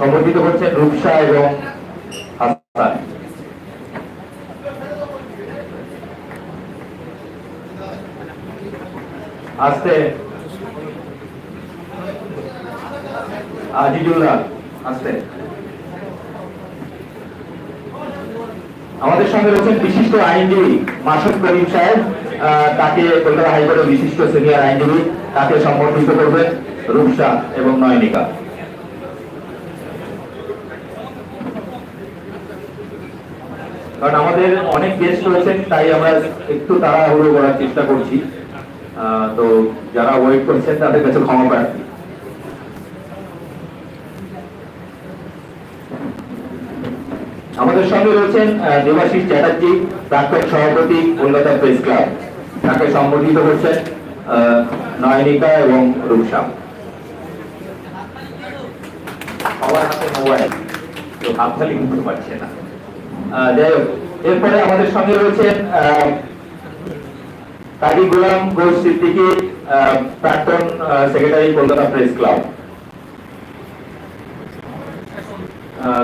সম্বোধিত হচ্ছেন রূপসা এবং হাসান। আস্তে আস্তে আমাদের সঙ্গে রয়েছেন বিশিষ্ট আইনজীবী মাসুদ করিম সাহেব তাকে কলকাতা হাইকোর্টের বিশিষ্ট সিনিয়র আইনজীবী, তাকে সম্বর্ধিত করবেন রূপসা এবং নয়নিকা। কারণ আমাদের অনেক গেস্ট রয়েছেন, তাই আমরা একটু তাড়াহুড়ো করার চেষ্টা করছি। তো যারা ওয়েট করছেন, তাদের কাছে ক্ষমা প্রার্থী। আমাদের সঙ্গে রয়েছেন দেবাশিস চ্যাটার্জি, প্রাক্তন সভাপতি কলকাতা প্রেস ক্লাব। তাকে সম্বোধিত করছেন নয়নিকা এবং রূপসা। সবার হাতে মোবাইল তো হাততালি করতে পারছে না। যাই হোক, এরপরে আমাদের সঙ্গে রয়েছেন কাজী গোলাম ঘোষ সিদ্দিকি প্রাক্তন secretary Kolkata press club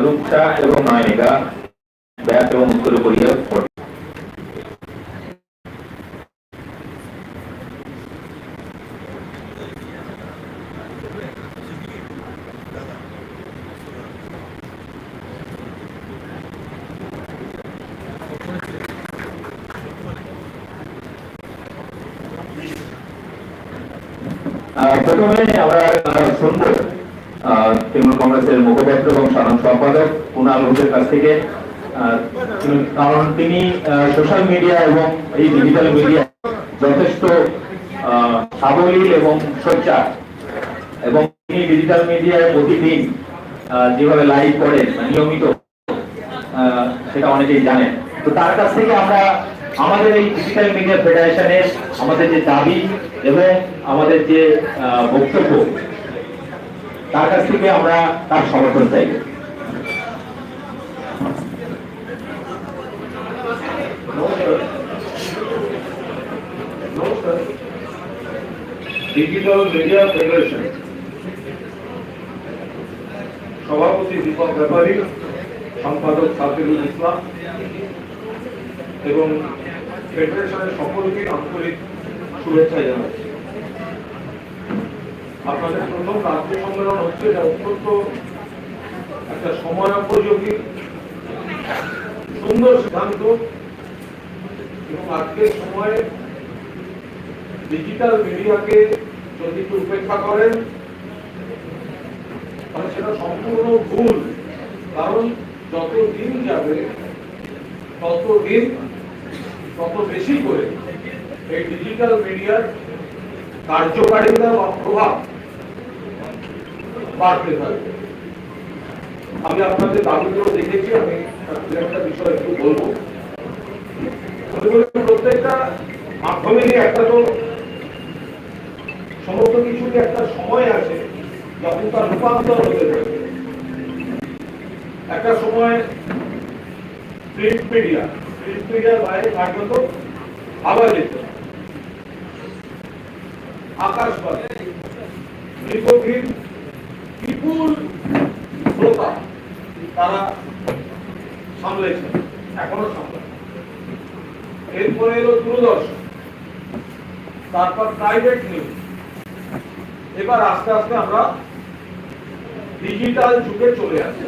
Rupsa এবং নয়নিকা ব্যাপ এবং উত্তর কোরিয়া প্রথমে আমরা শুনব তৃণমূল কংগ্রেসের মুখপাত্র এবং সাধারণ সম্পাদক কুণাল ঘোষের কাছ থেকে কারণ তিনি সোশ্যাল মিডিয়া এবং এই ডিজিটাল মিডিয়া যথেষ্ট সাবলীল এবং সোচ্চার। এবং তিনি ডিজিটাল মিডিয়ায় প্রতিদিন যেভাবে লাইভ করেন, নিয়মিত সেটা অনেকেই জানেন। তো তার কাছ থেকে আমরা আমাদের এই ডিজিটাল মিডিয়া ফেডারেশনের আমাদের যে দাবি এবং আমাদের যে বক্তব্য, তার কাছ থেকে আমরা তার সমর্থন চাই। ডিজিটাল মিডিয়া ফেডারেশন সভাপতি দীপক ব্যাপারী, সম্পাদক সাফিরুল ইসলাম এবং ফেডারেশনের সকলকে আন্তরিক শুভেচ্ছা জানাচ্ছি। আপনাদের প্রথম রাজ্য সম্মেলন হচ্ছে এটা অত্যন্ত একটা সময়োপযোগী, সুন্দর সিদ্ধান্ত এবং আজকের সময়ে ডিজিটাল মিডিয়াকে যদি একটু উপেক্ষা করেন, তাহলে সেটা সম্পূর্ণ ভুল। কারণ যত দিন যাবে তত দিন তত বেশি করে এই ডিজিটাল মিডিয়ার কার্যকারিতা বা প্রভাব বাড়তে থাকবে আমি আপনাদের দাবিগুলো দেখেছি, আমি একটা বিষয় একটু বলব। প্রত্যেকটা মাধ্যমেরই একটা তো সমস্ত কিছুর একটা সময় আছে যখন তার রূপান্তর হতে একটা সময় প্রিন্ট মিডিয়া মিডিয়ার বাইরে কার্যত আবার যেত আকাশবাণী দীর্ঘদিন বিপুল শ্রোতা তারা সামলেছেন এখনও সামলাচ্ছেন এরপরে এলো দূরদর্শন, তারপর প্রাইভেট নিউজ এবার আস্তে আস্তে আমরা ডিজিটাল যুগে চলে আসছি।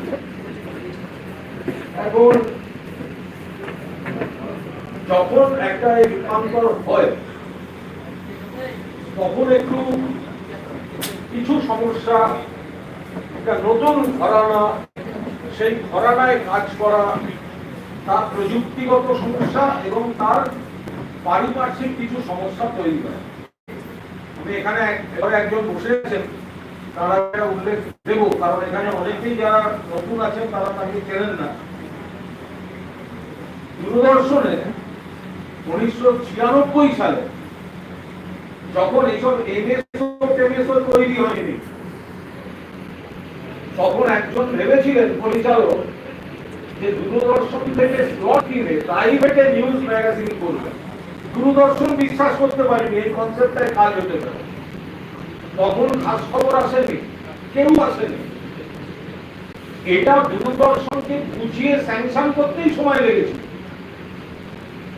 এখন যখন একটা এই রূপান্তর হয়, তখন একটু কিছু সমস্যা, একটা নতুন ঘরানা, সেই ঘরানায় কাজ করা, তার প্রযুক্তিগত সমস্যা এবং তার পারিপার্শ্বিক কিছু সমস্যা তৈরি করে আমি এখানে এক- একজন বসে আছেন, তারা একটা উল্লেখ দেব, কারণ এখানে অনেকেই যারা নতুন আছেন, তারা তাকে চেনেন না। দূরদর্শনে উনিশশো ছিয়ানব্বই সালে যখন এইসব এমএসও তৈরি হয়নি, তখন একজন ভেবেছিলেন পরিচালক যে দূরদর্শন থেকে স্লট কিনে প্রাইভেটে নিউজ ম্যাগাজিন করবে। দূরদর্শন বিশ্বাস করতে পারেনি, এই কনসেপ্টটাই কাজ হতে পারে। তখন খাস খবর আসেনি, কেউ আসেনি। এটা দূরদর্শনকে বুঝিয়ে স্যাংশন করতেই সময় লেগেছে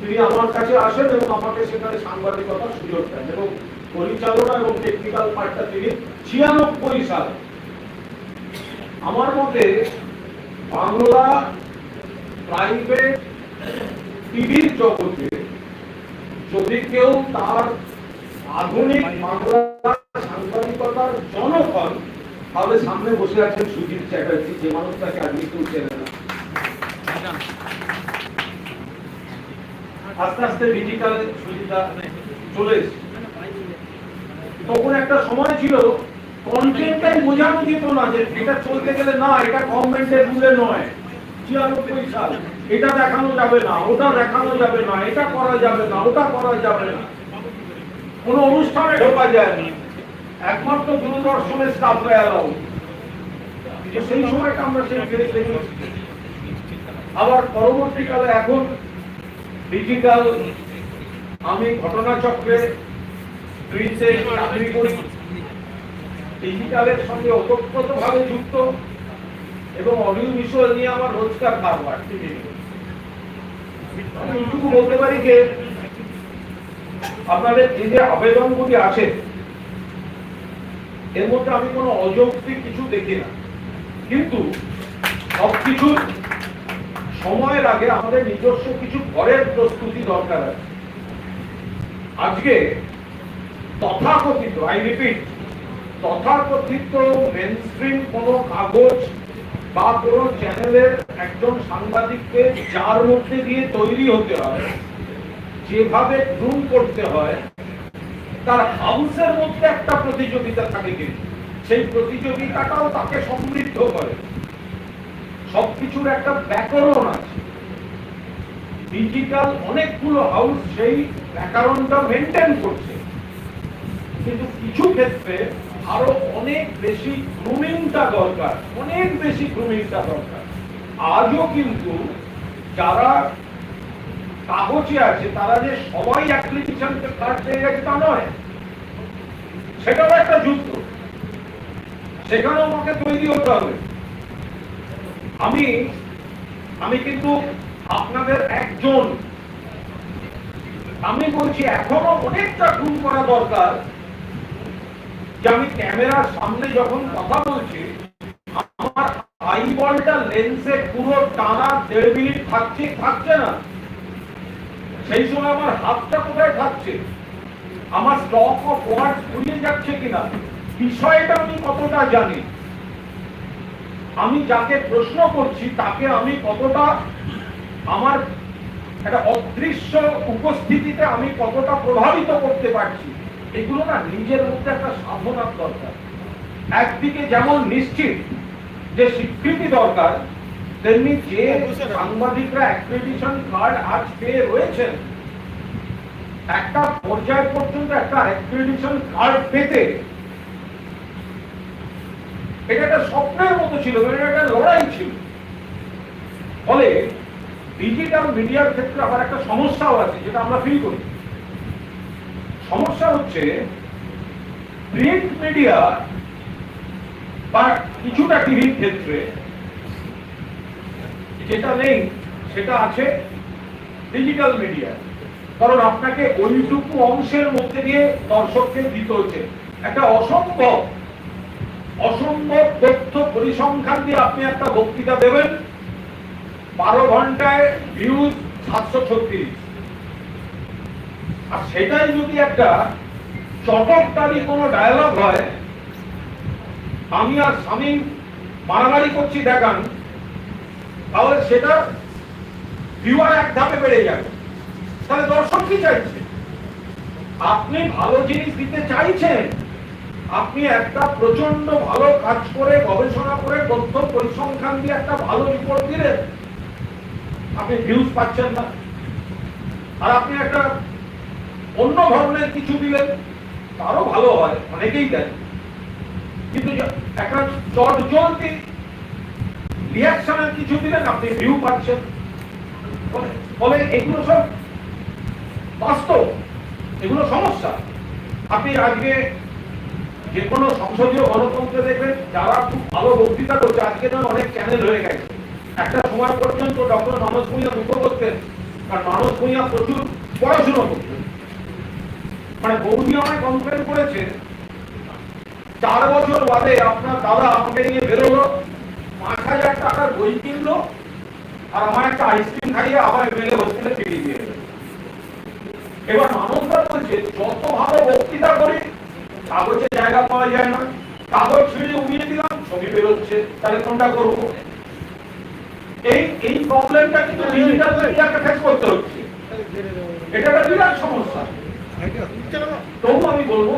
তিনি আমার কাছে আসেন এবং আমাকে সেখানে সাংবাদিকতার সুযোগ দেন এবং পরিচালনা এবং টেকনিক্যাল পার্টটা তিনি ছিয়ানব্বই সালে আমার মতে বাংলা প্রাইভেট টিভির জগতে যদি কেউ তার আধুনিক বাংলা সাংবাদিকতার জনক হন তাহলে সামনে বসে আছেন সুজিত চ্যাটার্জি, যে মানুষটাকে আজকে কেউ চেনে না। আস্তে আস্তে ডিজিটাল সুবিধা চলে এসেছে। তখন একটা সময় ছিল কন্টেন্টটাই বোঝানো যেত না যে এটা চলতে গেলে না, এটা গভর্নমেন্টের রুলে নয়। ছিয়ানব্বই সাল, এটা দেখানো যাবে না, ওটা দেখানো যাবে না, এটা করা যাবে না, ওটা করা যাবে না। কোন অনুষ্ঠানে ঢোকা যায় না একমাত্র দূরদর্শনের স্টাফরা এলাও সেই সময়টা আমরা সেই আবার পরবর্তীকালে এখন ডিজিটাল আমি ঘটনাচক্রে গ্রিসে চাকরি করি। ডিজিটালের সঙ্গে ওতপ্রোতভাবে যুক্ত এবং অডিও ভিজুয়াল নিয়ে আমার রোজগার কারবার আমি এইটুকু বলতে পারি যে, আপনাদের যে যে আবেদনগুলি আছে, এর মধ্যে আমি কোনো অযৌক্তিক কিছু দেখি না। কিন্তু সবকিছু সময়ের আগে আমাদের নিজস্ব কিছু ঘরের প্রস্তুতি দরকার আছে। আজকে তথাকথিত আই রিপিট তথাকথিত মেনস্ট্রিম কোনো কাগজ বা কোনো চ্যানেলের একজন সাংবাদিককে যার মধ্যে দিয়ে তৈরি হতে হয়, যেভাবে গ্রুম করতে হয়, তার হাউসের মধ্যে একটা প্রতিযোগিতা থাকে কিন্তু। সেই প্রতিযোগিতাটাও তাকে সমৃদ্ধ করে। সবকিছুর একটা ব্যাকরণ আছে। ডিজিটাল অনেকগুলো হাউস সেই ব্যাকরণটা মেনটেন করছে। কিন্তু কিছু ক্ষেত্রে আরও অনেক বেশি গ্রুমিংটা দরকার, অনেক বেশি গ্রুমিংটা দরকার। আজও কিন্তু যারা কাগজে আছে, তারা যে সবাই অ্যাপ্লিকেশন কার্ড পেয়ে গেছে তা নয়। সেটাও একটা যুদ্ধ। সেখানেও আমাকে তৈরি হতে হবে। আমি আমি কিন্তু আপনাদের একজন। আমি বলছি, এখনও অনেকটা গুণ করা দরকার। যে আমি ক্যামেরার সামনে যখন কথা বলছি, আমার আই বলটা লেন্সে পুরো টানা দেড় মিনিট থাকছে থাকছে না। সেই সময় আমার হাতটা কোথায় থাকছে? আমার স্টক অফ ওয়ার্ড ঘুরিয়ে যাচ্ছে কিনা? বিষয়টা আমি কতটা জানি? আমি যাকে প্রশ্ন করছি, তাকে আমি কতটা আমার একটা অদৃশ্য উপস্থিতিতে আমি কতটা প্রভাবিত করতে পারছি, এগুলো না নিজের মধ্যে একটা সাধনার দরকার। একদিকে যেমন নিশ্চিত যে স্বীকৃতি দরকার, তেমনি যে সাংবাদিকরা অ্যাক্রেডিশন কার্ড আজ পেয়ে রয়েছেন, একটা পর্যায় পর্যন্ত একটা অ্যাক্রেডিশন কার্ড পেতে এটা একটা স্বপ্নের মতো ছিল, এটা একটা লড়াই ছিল। ফলে ডিজিটাল মিডিয়ার ক্ষেত্রে আবার একটা সমস্যাও আছে, যেটা আমরা ফিল করি। সমস্যা হচ্ছে প্রিন্ট মিডিয়া বা কিছুটা টিভির ক্ষেত্রে যেটা নেই, সেটা আছে ডিজিটাল মিডিয়া কারণ আপনাকে ওইটুকু অংশের মধ্যে দিয়ে দর্শককে দিতে হচ্ছে। একটা অসম্ভব অসম্ভব তথ্য পরিসংখ্যান দিয়ে আপনি একটা বক্তৃতা দেবেন। বারো ঘন্টায় ভিউজ সাতশো ছত্রিশ। আর সেটাই যদি একটা চটকদারি কোনো ডায়লগ হয়, আমি আর স্বামী মারামারি করছি দেখান, তাহলে সেটা ভিউয়ার এক ধাপে বেড়ে যাবে। তাহলে দর্শক কি চাইছে? আপনি ভালো জিনিস দিতে চাইছেন আপনি একটা প্রচণ্ড ভালো কাজ করে, গবেষণা করে, তথ্য পরিসংখ্যান দিয়ে একটা ভালো রিপোর্ট দিলেন। আপনি ভিউজ পাচ্ছেন না। আর আপনি একটা অন্য ধরনের কিছু দিলেন, তারও ভালো হয়, অনেকেই দেন। কিন্তু একটা চট জলদি রিয়াকশনের কিছু দিলেন, আপনি ভিউ পাচ্ছেন। ফলে- ফলে এগুলো সব বাস্তব, এগুলো সমস্যা। আপনি আজকে যে কোনো সংসদীয় গণতন্ত্রে দেখবেন যারা খুব ভালো বক্তৃতা করছে, আজকে যেন অনেক চ্যানেল হয়ে গেছে। একটা সময় পর্যন্ত ডক্টর মানস ভূঁইয়া দুঃখ করতেন, কারণ মানস ভূঁইয়া প্রচুর পড়াশোনা করতেন। মানে বৌদি আমায় কমপ্লেন করেছে, চার বছর বাদে আপনার দাদা আমাকে নিয়ে বেরোলো, পাঁচ হাজার টাকার বই কিনলো, আর আমার একটা আইসক্রিম খাইয়ে আবার এমএলএ হোস্টেলে ফিরিয়ে দিয়ে এবার মানবদা বলছে, যত ভালো বক্তৃতা করি কাগজে জায়গা পাওয়া যায় না। কাগজ ছিঁড়ে উড়িয়ে দিলাম, ছবি বেরোচ্ছে। তাহলে কোনটা করব? এই এই প্রবলেমটা কিন্তু ডিজিটাল মিডিয়াকে ফেস করতে হচ্ছে। এটা একটা বিরাট সমস্যা। তবু আমি বলব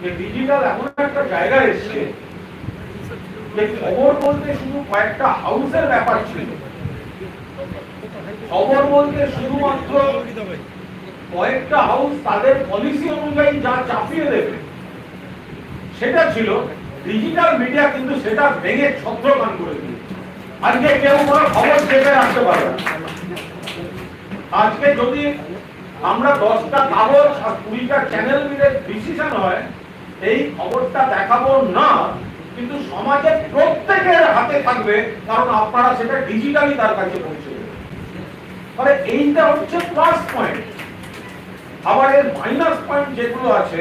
যে ডিজিটাল এমন একটা জায়গায় এসছে যে খবর বলতে শুধু কয়েকটা হাউসের ব্যাপার ছিল। খবর বলতে শুধুমাত্র কয়েকটা হাউস তাদের পলিসি অনুযায়ী যা চাপিয়ে দেবে সেটা ছিল ডিজিটাল মিডিয়া কিন্তু সেটা ভেঙে ছত্রকান করে দিয়েছে। আজকে কেউ কোনো খবর চেপে রাখতে পারে। আজকে যদি আমরা দশটা কাগজ আর কুড়িটা চ্যানেল মিলে ডিসিশন হয়, এই খবরটা দেখাবো না, কিন্তু সমাজের প্রত্যেকের হাতে থাকবে, কারণ আপনারা সেটা ডিজিটালি তার কাছে পৌঁছে ফলে এইটা হচ্ছে প্লাস পয়েন্ট আবার এর মাইনাস পয়েন্ট যেগুলো আছে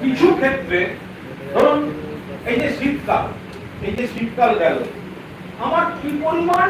কিছু ক্ষেত্রে ধরুন এই যে শীতকাল এই যে শীতকাল গেল আমার কি পরিমাণ